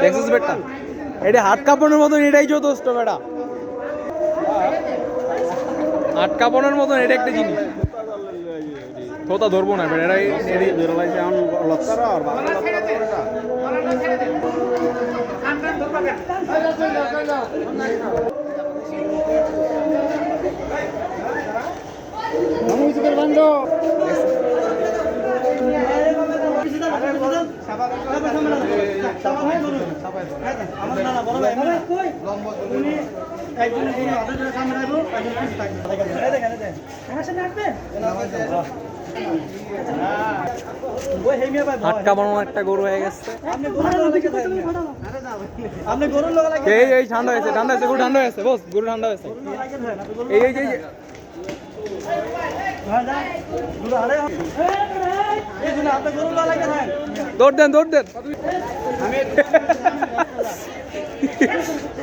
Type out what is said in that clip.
Texas বেটটা এটা হাত কাঁপানোর মতন এটাই যথেষ্ট বেটা। হাত কাঁপানোর মতন এটা একটা জিনিস। তোতা ধরবো না বেটা এটাই এটাই। আর হাত কাঁপানো একটা গরু হয়ে গেছে এই এই ঠান্ডা হয়েছে ঠান্ডা হয়েছে গরু ঠান্ডা হয়েছে বস গরু ঠান্ডা হয়েছে এই এই এই আপনি গরুর লোক লাগে দৌড় দেন দৌড় দেন।